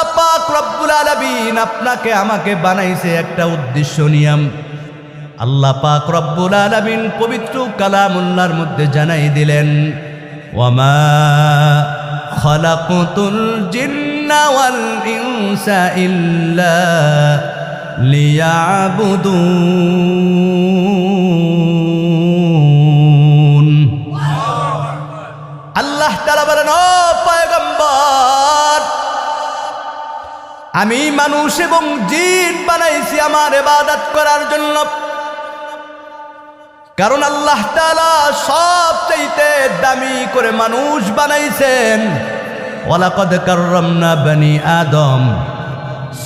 আল্লাহ পাক রব্বুল আলামিন আপনাকে আমাকে বানাইছে একটা উদ্দেশ্য নিয়ম আল্লাহ পাক রব্বুল আলামিন পবিত্র কালামুল্লাহর মধ্যে জানাই দিলেন, ওয়ামা খলাকুতুল জিন্না ওয়াল ইনসা ইল্লা আল্লাহ তাআলা বলেন, ও পয়গম্বর আমি মানুষ এবং জিন বানাইছি আমার এবাদত করার জন্য। কারণ আল্লাহ তাআলা সব চাইতে দামি করে মানুষ বানাইছেন। ওয়ালাকাদ কাররামনা বনি আদম।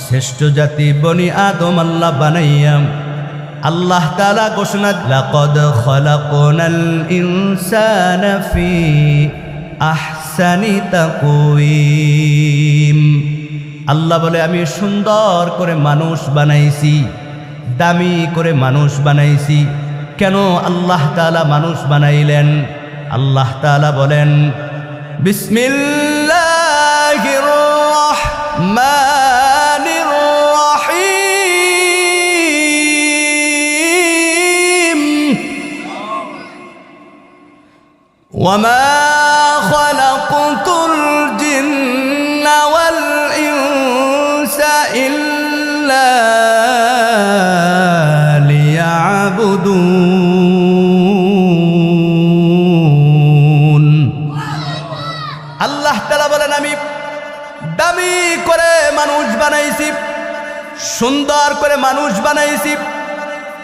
শ্রেষ্ঠ জাতি বনি আদম আল্লাহ বানাইয়াম আল্লাহ তাআলা ঘোষণা লাকাদ খলাকনাল ইনসানা ফি আহসানি তাকওয়িম। আল্লাহ বলে আমি সুন্দর করে মানুষ বানাইছি দামি করে মানুষ বানাইছি কেন আল্লাহ তাআলা মানুষ বানাইলেন আল্লাহ তাআলা বলেন বিসমিল্লাহির রহমানির রহিম وما ليعبدون আল্লাহ তালা বলেন আমি দামি করে মানুষ বানাইছি সুন্দর করে মানুষ বানাইছি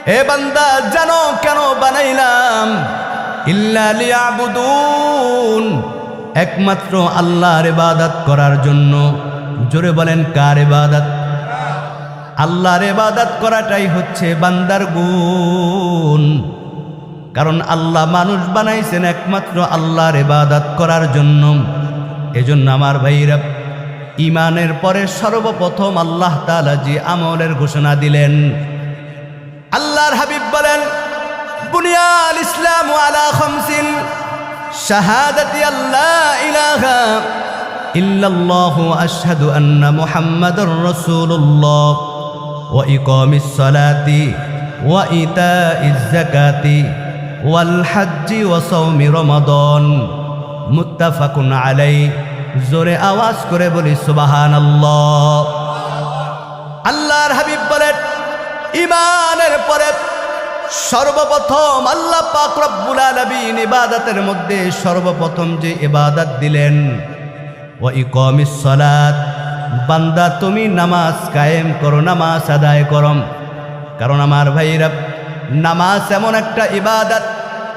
এ বান্দা জানো কেন বানাইলাম ইল্লা লিয়াবুদুন একমাত্র আল্লাহর ইবাদত করার জন্য জোরে বলেন কার ইবাদত আল্লাহর ইবাদত করাটাই হচ্ছে বান্দার গুণ। কারণ আল্লাহ মানুষ বানাইছেন একমাত্র আল্লাহর ইবাদত করার জন্য। এজন্য আমার ভাইরা ইমানের পরে সর্বপ্রথম আল্লাহ তাআলা যে আমলের ঘোষণা দিলেন, আল্লাহর হাবিব বলেন, বুনিয়াল ইসলাম আলা খামসিন, শাহাদাতি আল্লাহ ইলাহা ইল্লাল্লাহ আশহাদু আন্না মুহাম্মাদুর রাসূলুল্লাহ। ইতাইজ যাকাতি ওয়াল হজ্জি ওয়া সাওমি রমাদান মুত্তাফাকুন আলাই জোরে আওয়াজ করে বলি সুবহানাল্লাহ আল্লাহর হাবিব বলেন ইমানের পরে সর্বপ্রথম আল্লাহ পাক রব্বুল ইবাদতের মধ্যে সর্বপ্রথম যে ইবাদত দিলেন ও ইকামিস সালাত বান্দা, তুমি নামাজ কায়েম করো, নামাজ আদায় করম। কারণ আমার ভাইরা, নামাজ এমন একটা ইবাদত,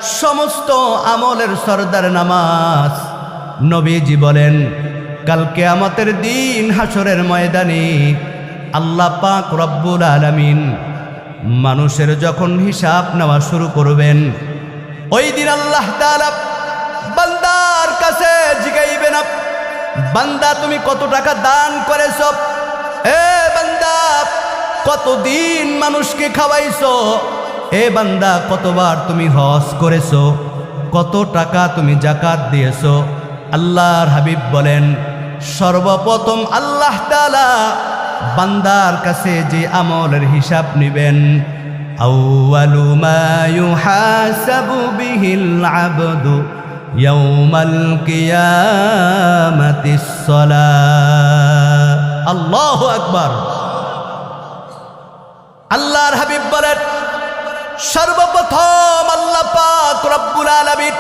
সমস্ত আমলের সর্দার নামাজ। নবীজি বলেন কালকে আমাদের দিন হাসরের ময়দানে আল্লাহ পাক রব্বুল আলামিন মানুষের যখন হিসাব নেওয়া শুরু করবেন, ওই দিন আল্লাহ বান্দার কাছে জিগাইবেন আপ- বান্দা, তুমি কত টাকা দান করেছ? এ বান্দা, কতদিন মানুষকে খাওয়াইছো? এ বান্দা, কতবার তুমি হজ করেছ? কত টাকা তুমি জাকাত দিয়েছ? আল্লাহর হাবিব বলেন, সর্বপ্রথম আল্লাহ তাআলা বান্দার কাছে যে আমলের হিসাব নিবেন, আউয়ালু মা ইউহাসাবু বিহিল আবদু ইয়াউমাল কিয়ামাতিস সালাহ আল্লাহু আকবার। আল্লাহর হাবিব বলেন, সর্বপ্রথম আল্লাহ পাক রব্বুল আলামিন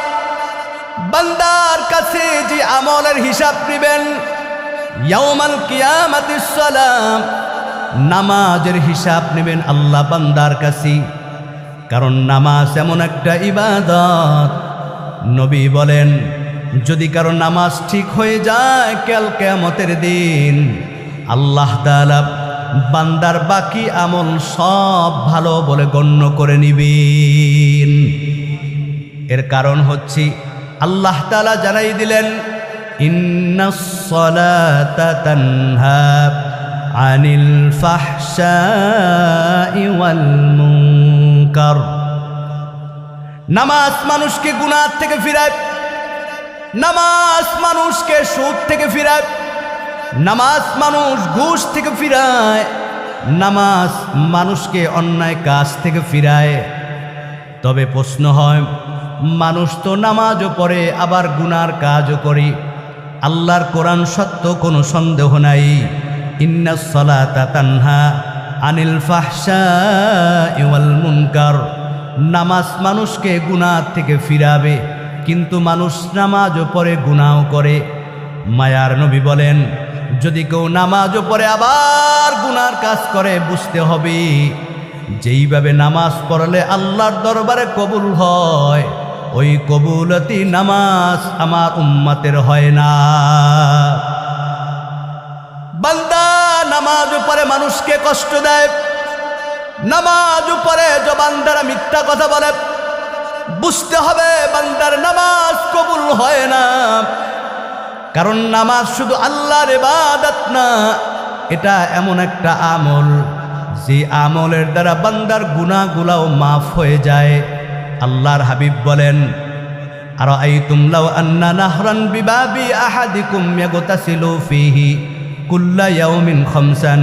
বান্দার কাছে যে আমলের হিসাব নেবেন ইয়াউমাল কিয়ামাতিস সালাম নামাজের হিসাব নেবেন আল্লাহ বান্দার কাছে। কারণ নামাজ এমন একটা ইবাদত নবী বলেন, যদি কারও নামাজ ঠিক হয়ে যায় কাল কেয়ামতের দিন, আল্লাহ তাআলা বান্দার বাকি আমল সব ভালো বলে গণ্য করে নিবেন। এর কারণ হচ্ছে, আল্লাহ তালা জানাই দিলেন আনিল মুনকার। নামাজ মানুষকে গুনাহ থেকে ফিরায়, নামাজ মানুষকে সুদ থেকে ফিরায়, নামাজ মানুষ ঘুষ থেকে ফিরায়, নামাজ মানুষকে অন্যায় কাজ থেকে ফিরায়। তবে প্রশ্ন হয়, মানুষ তো নামাজও পড়ে, আবার গুনার কাজও করে। আল্লাহর কোরআন সত্য কোনো সন্দেহ নাই। ইন্না সলাতা তানহা আনিল ফাহসা ইওয়াল মুনকার। নামাজ মানুষকে গুনার থেকে ফিরাবে, কিন্তু মানুষ নামাজও পরে গুনাও করে। মায়ার নবী বলেন, যদি কেউ নামাজও পরে আবার গুনার কাজ করে, বুঝতে হবে যেইভাবে নামাজ পড়লে আল্লাহর দরবারে কবুল হয়, ওই কবুলতি নামাজ আমার উম্মাতের হয় না। বান্দা নামাজ পরে মানুষকে কষ্ট দেয় নামাজ উপরে জবান দ্বারা মিথ্যা কথা বলে। বুঝতে হবে বান্দার নামাজ কবুল হয় না। কারণ নামাজ শুধু আল্লাহর ইবাদত না, এটা এমন একটা আমল। যে আমলের দ্বারা বান্দার গুনাহগুলাও মাফ হয়ে যায়। আল্লাহর হাবিব বলেন আর আই তুমলাও আন্না নাহরান বিবাবি আহাদিকুম ইয়াগতাসিলু ফিহি কুল্লা ইয়াউমিন খামসান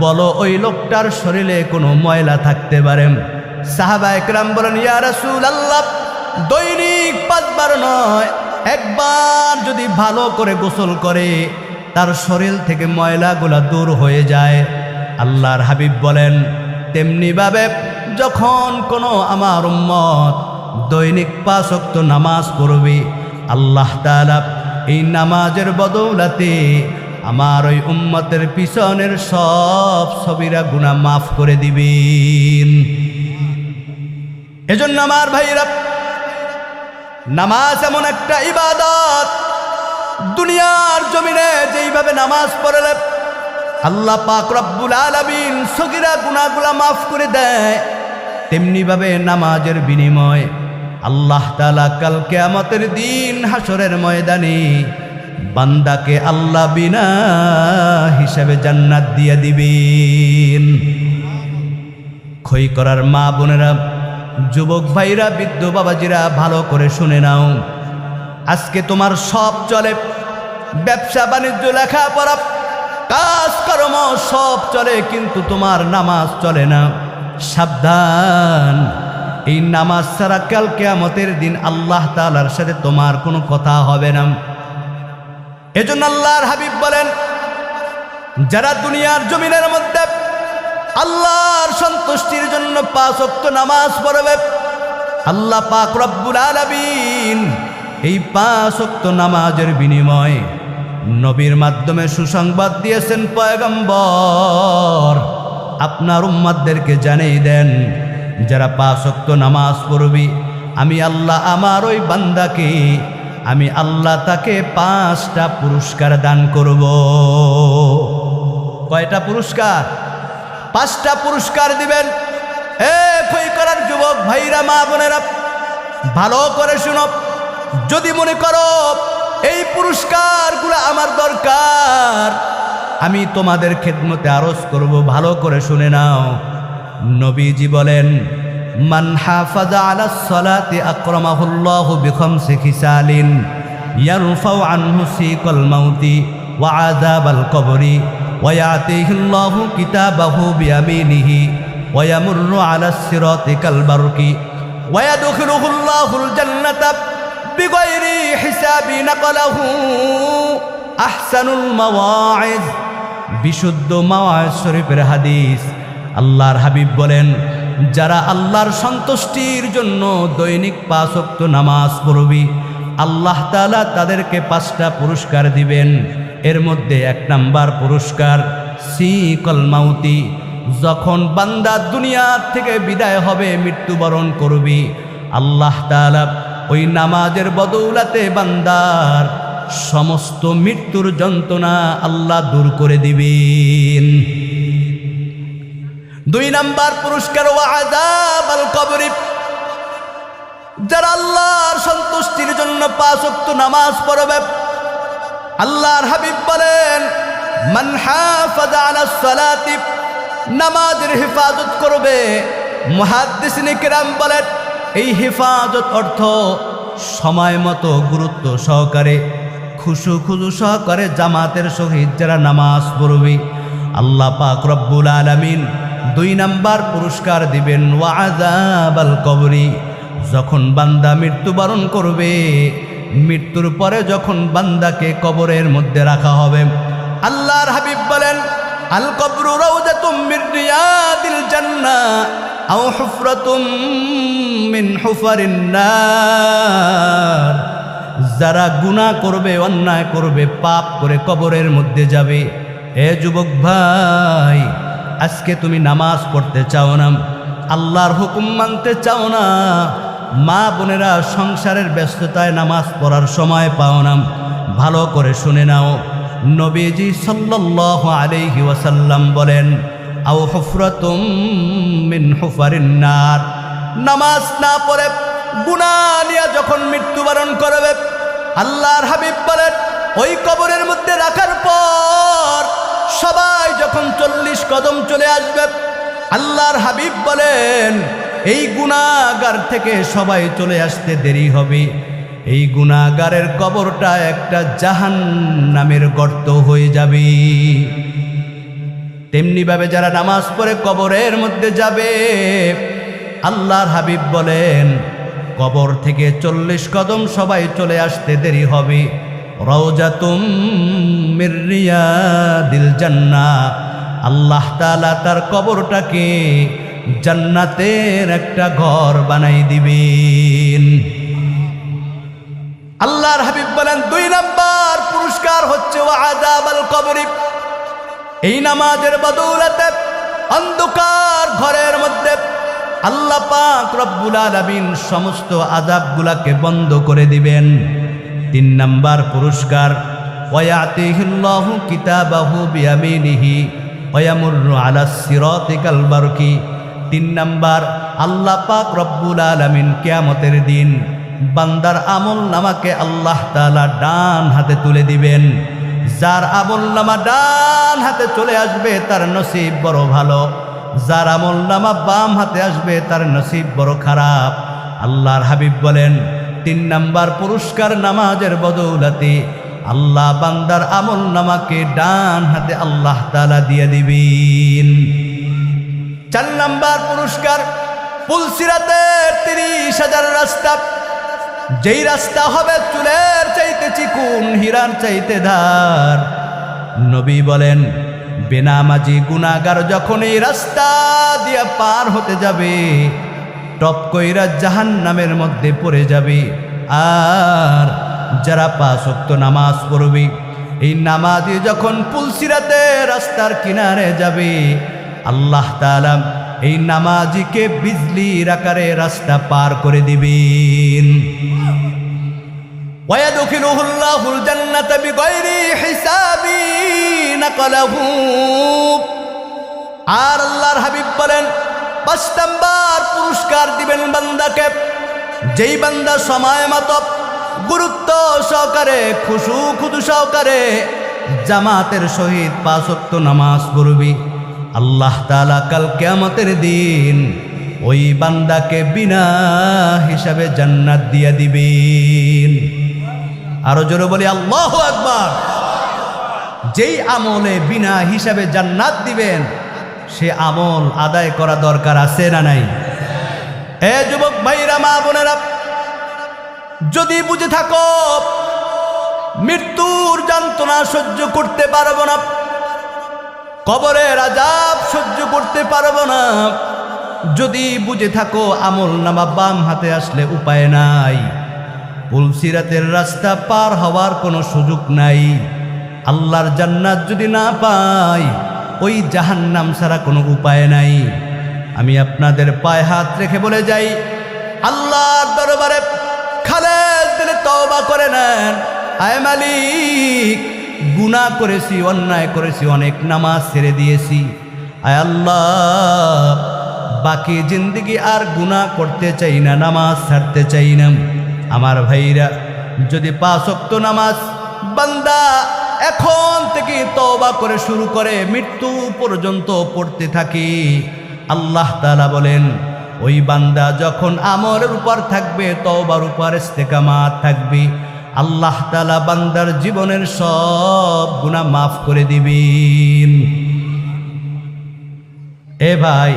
বলো, ওই লোকটার শরীরে কোনো ময়লা থাকতে পারে? সাহাবা একরাম বলেন, ইয়া রাসূল আল্লাহ দৈনিক পাঁচবার নয়, একবার যদি ভালো করে গোসল করে, তার শরীর থেকে ময়লাগুলা দূর হয়ে যায়। আল্লাহর হাবিব বলেন, তেমনিভাবে যখন কোনো আমার উম্মত দৈনিক পাঁচক্ত নামাজ পড়বি, আল্লাহ তাআলা এই নামাজের বদৌলাতে আমার ওই উম্মতের পিছনের সব ছবিরা গুণা মাফ করে দিবেন। এজন্য আমার ভাইরা নামাজ এমন একটা ইবাদত, দুনিয়ার জমিনে যেইভাবে নামাজ পড়লে আল্লাহ পাক রব্বুল আলামিন সগিরা গুনাহগুলা মাফ করে দেয়, তেমনিভাবে নামাজের বিনিময় আল্লাহ তাআলা কাল কিয়ামতের দিন হাসরের ময়দানে বান্দাকে আল্লাহ বিনা হিসাবে জান্নাত দিয়ে দিবেন। ক্ষয় করার মা বোনেরা, যুবক ভাইরা, বৃদ্ধ বাবাজিরা, ভালো করে শুনে নাও। আজকে তোমার সব চলে। ব্যবসা, বাণিজ্য, লেখাপড়া কাজকর্ম সব চলে, কিন্তু তোমার নামাজ চলে না। সাবধান। এই নামাজ ছাড়া কাল কেয়ামতের দিন আল্লাহ তালার সাথে তোমার কোনো কথা হবে না। এজন্য আল্লাহর হাবিব বলেন, যারা দুনিয়ার জমিনের মধ্যে আল্লাহর সন্তুষ্টির জন্য পাঁচ নামাজ পড়বে, আল্লাহ পাক রব্বুল আলামিন এই পাঁচ অক্ত নামাজের বিনিময় নবীর মাধ্যমে সুসংবাদ দিয়েছেন পয়গম্বর। আপনার উম্মাদদেরকে জানিয়ে দেন, যারা পাঁচ অক্ত নামাজ পড়বি, আমি আল্লাহ আমার ওই বান্দাকে আমি আল্লাহ তাকে পাঁচটা পুরস্কার দান করব। কয়টা পুরস্কার? পাঁচটা পুরস্কার দিবেন। এ খই করার যুবক ভাইরা, মা বোনেরা, ভালো করে শুনো। যদি মনে করো এই পুরস্কারগুলো আমার দরকার, আমি তোমাদের খেদমতে আরজ করব। ভালো করে শুনে নাও। নবীজি বলেন মান হাফাজা আলা সলাতি আকরামাহুল্লাহু বিখামসি খিসালিন, ইয়ারফাউ আনহু সিকাল মাউতি ওয়া আযাবাল কবরি, ওয়া ইয়াতিহি আল্লাহু কিতাবাহু বিয়ামিনিহি, ওয়া ইয়ামুররু আলা সিরাতি কাল বারকি, ওয়া ইয়াদখিলুহু আল্লাহুল জান্নাতা বিগাইরি হিসাবি নাকালাহু আহসানুল মাওয়াইজ বিশুদ্ধ মাওয়াজ শরীফের হাদিস, আল্লাহর হাবিব বলেন যারা আল্লাহর সন্তুষ্টির জন্য দৈনিক পাঁচ ওয়াক্ত নামাজ পড়বি, আল্লাহ তাআলা তাদেরকে পাঁচটা পুরস্কার দিবেন। এর মধ্যে এক নাম্বার পুরস্কার সিকল কলমাউতি যখন বান্দা দুনিয়ার থেকে বিদায় হবে, মৃত্যুবরণ করবি, আল্লাহ তাআলা ওই নামাজের বদৌলাতে বান্দার সমস্ত মৃত্যুর যন্ত্রণা আল্লাহ দূর করে দিবেন। দুই নাম্বার পুরস্কার ওয়াদাব আল কবরি। যারা আল্লাহর সন্তুষ্টির জন্য পাঁচ ওয়াক্ত নামাজ পড়বে, আল্লাহর হাবিব বলেন নামাজের হেফাজত করবে। মুহাদ্দিসিনে কিরাম বলেন, এই হেফাজত অর্থ সময় মতো গুরুত্ব সহকারে, খুশু খুশু সহকারে জামাতের সহিত যারা নামাজ পড়বে, আল্লাহ পাক রব্বুল আলামিন দুই নাম্বার পুরস্কার দিবেন ওয়াজাবাল কবরি যখন বান্দা মৃত্যুবরণ করবে, মৃত্যুর পরে যখন বান্দাকে কবরের মধ্যে রাখা হবে। আল্লাহর হাবিব বলেন, আল কবরু রাউজাতুম মিন যারা গুনাহ করবে, অন্যায় করবে, পাপ করে কবরের মধ্যে যাবে। এ যুবক ভাই আজকে তুমি নামাজ পড়তে চাও না, আল্লাহর হুকুম মানতে চাও না, মা বোনেরা সংসারের ব্যস্ততায় নামাজ পড়ার সময় পাও না, ভালো করে শুনে নাও। নবীজি সাল্লাল্লাহু আলাইহি ওয়াসাল্লাম বলেন, আও হুফরাতুম মিন হুফারিন নার। নামাজ না পড়ে গুনাহ নিয়ে যখন মৃত্যুবরণ করবে, আল্লাহর হাবিব বলেন, ওই কবরের মধ্যে রাখার পর সবাই যখন চল্লিশ কদম চলে আসবে, আল্লাহর হাবিব বলেন, এই গুণাগার থেকে সবাই চলে আসতে দেরি হবে। এই গুণাগারের কবরটা একটা জাহান নামের গর্ত হয়ে যাবে। তেমনিভাবে যারা নামাজ পড়ে কবরের মধ্যে যাবে, আল্লাহর হাবিব বলেন, কবর থেকে চল্লিশ কদম সবাই চলে আসতে দেরি হবে। রওজাতুম মির্রিয়া দিল জান্না আল্লাহ তালা তার কবরটাকে জান্নাতের একটা ঘর বানাই দিবেন। আল্লাহর হাবিব বলেন, দুই নাম্বার পুরস্কার হচ্ছে ও আজাব আল কবরি। এই নামাজের বদৌলতে অন্ধকার ঘরের মধ্যে আল্লাহ পাক রব্বুল আলামিন সমস্ত আজাবগুলাকে বন্ধ করে দিবেন। তিন নাম্বার পুরস্কার। আলা তিন নাম্বার, আল্লাহ পাক রব্বুল আলামিন কিয়ামতের দিন বান্দার আমল নামাকে আল্লাহ তাআলা ডান হাতে তুলে দিবেন। যার আমল নামা ডান হাতে চলে আসবে, তার নসিব বড় ভালো। যার আমল নামা বাম হাতে আসবে, তার নসিব বড় খারাপ। আল্লাহর হাবিব বলেন তিন নাম্বার পুরস্কার নামাজের বদৌলতে আল্লাহ বান্দার আমল নামাকে ডান হাতে আল্লাহ তালা দিয়ে দিবেন। চার নাম্বার পুরস্কার পুলসিরাতের তিরিশ হাজার রাস্তা। যেই রাস্তা হবে চুলের চাইতে চিকুন, হীরার চাইতে ধার। নবী বলেন, বেনামাজি গুনাগার যখন এই রাস্তা দিয়ে পার হতে যাবে টপ কইরা জাহান নামের মধ্যে পড়ে যাবে আর যারা পাঁচক্ত নামাজ পড়বে এই নামাজি যখন পুলসিরাতে রাস্তার কিনারে যাবে আল্লাহ তাআলা এই নামাজিকে বিজলির আকারে রাস্তা পার করে দিবেন ويدخله الله الجنة بغير حساب نقله আর আল্লাহর হাবিব বলেন পাঁচ নাম্বার পুরস্কার দিবেন বান্দাকে। যেই বান্দা সময় মতো গুরুত্ব সহকারে, খুশু খুদু সহকারে জামাতের সহিত পাঁচক্ত নামাজ পড়বি। আল্লাহ তালা কাল কেয়ামতের দিন ওই বান্দাকে বিনা হিসাবে জান্নাত দিয়া দিবেন। আরও জোরে বলি, আল্লাহ আকবার। যেই আমলে বিনা হিসাবে জান্নাত দিবেন সে আমল আদায় করা দরকার আছে না নাই? এ যুবক ভাইরা, মা বোনেরা, যদি বুঝে থাকো, মৃত্যুর যন্ত্রণা সহ্য করতে পারব না, কবরের আজাব সহ্য করতে পারব না, যদি বুঝে থাকো, আমল নামা বাম হাতে আসলে উপায় নাই পুলসিরাতের রাস্তা পার হওয়ার কোনো সুযোগ নাই, আল্লাহর জান্নাত যদি না পাই ওই জাহান্নাম ছাড়া কোনো উপায় নাই। আমি আপনাদের পায়ে হাত রেখে বলে যাই, আল্লাহর দরবারে খালেদ দিলে তওবা করে নেন। আয় মালিক, গুনাহ করেছি, অন্যায় করেছি, অনেক নামাজ ছেড়ে দিয়েছি। আয় আল্লাহ, বাকি জিন্দগি আর গুনাহ করতে চাই না, নামাজ ছাড়তে চাই না। আমার ভাইরা, যদি পাঁচ নামাজ, বান্দা এখন থেকে তওবা করে শুরু করে মৃত্যু পর্যন্ত পড়তে থাকি। আল্লাহ তালা বলেন, ওই বান্দা যখন আমলের উপর থাকবে, তওবার উপর ইস্তেকামাত থাকবে। আল্লাহ তালা বান্দার জীবনের সব গুনাহ মাফ করে দিবেন। এ ভাই,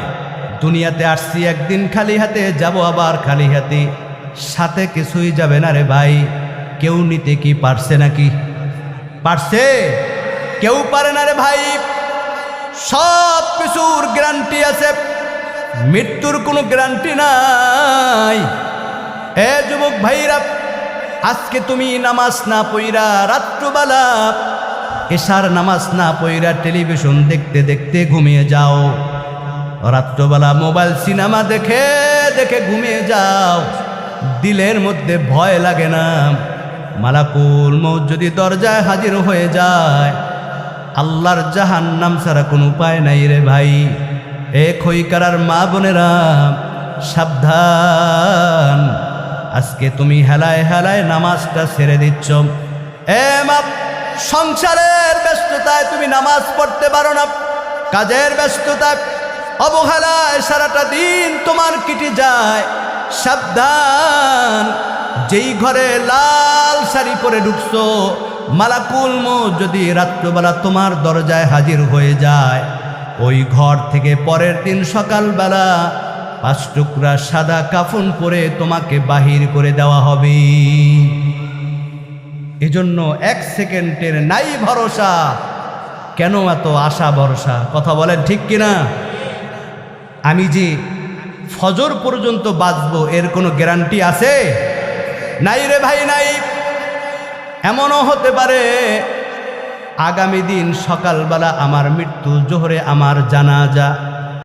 দুনিয়াতে আসছি, একদিন খালি হাতে, যাব আবার খালি হাতে। সাথে কিছুই যাবে না রে ভাই। কেউ নিতে কি পারছে নাকি? পারছে কেউ পারে না রে ভাই। সব কিছুর গ্যারান্টি আছে। মৃত্যুর কোনো গ্যারান্টি নাই। এ যুবক ভাইরা, আজকে তুমি নামাজ না পইরা রাত্রবেলা এশার নামাজ না পইরা টেলিভিশন দেখতে দেখতে ঘুমিয়ে যাও। রাত্রবেলা মোবাইল সিনেমা দেখে দেখে ঘুমিয়ে যাও। দিলের মধ্যে ভয় লাগে না। মালাকুল মৌত যদি দরজায় হাজির হয়ে যায়, আল্লাহর জাহান নাম ছাড়া কোনো উপায় নাই রে ভাই। এ খইকারার মা বোনেরা, সাবধান। আজকে তুমি হেলায় হেলায় নামাজটা ছেড়ে দিচ্ছ। এ মা, সংসারের ব্যস্ততায় তুমি নামাজ পড়তে পারো না। কাজের ব্যস্ততায় অবহেলায় সারাটা দিন তোমার কেটে যায়। সাবধান। যেই ঘরে লাল শাড়ি পরে ঢুকছো, মালাকুল মো যদি রাত্রবেলা তোমার দরজায় হাজির হয়ে যায়, ওই ঘর থেকে পরের দিন সকালবেলা পাঁচ টুকরা সাদা কাফন পরে তোমাকে বাহির করে দেওয়া হবে। এজন্য এক সেকেন্ডের নাই ভরসা। কেন এত আশা ভরসা? কথা বলেন ঠিক কিনা? আমি যে ফজর পর্যন্ত বাঁচবো এর কোনো গ্যারান্টি আছে? নাই রে ভাই, নাই। এমনও হতে পারে আগামী দিন সকালবেলা আমার মৃত্যু, জোহরে আমার জানাজা।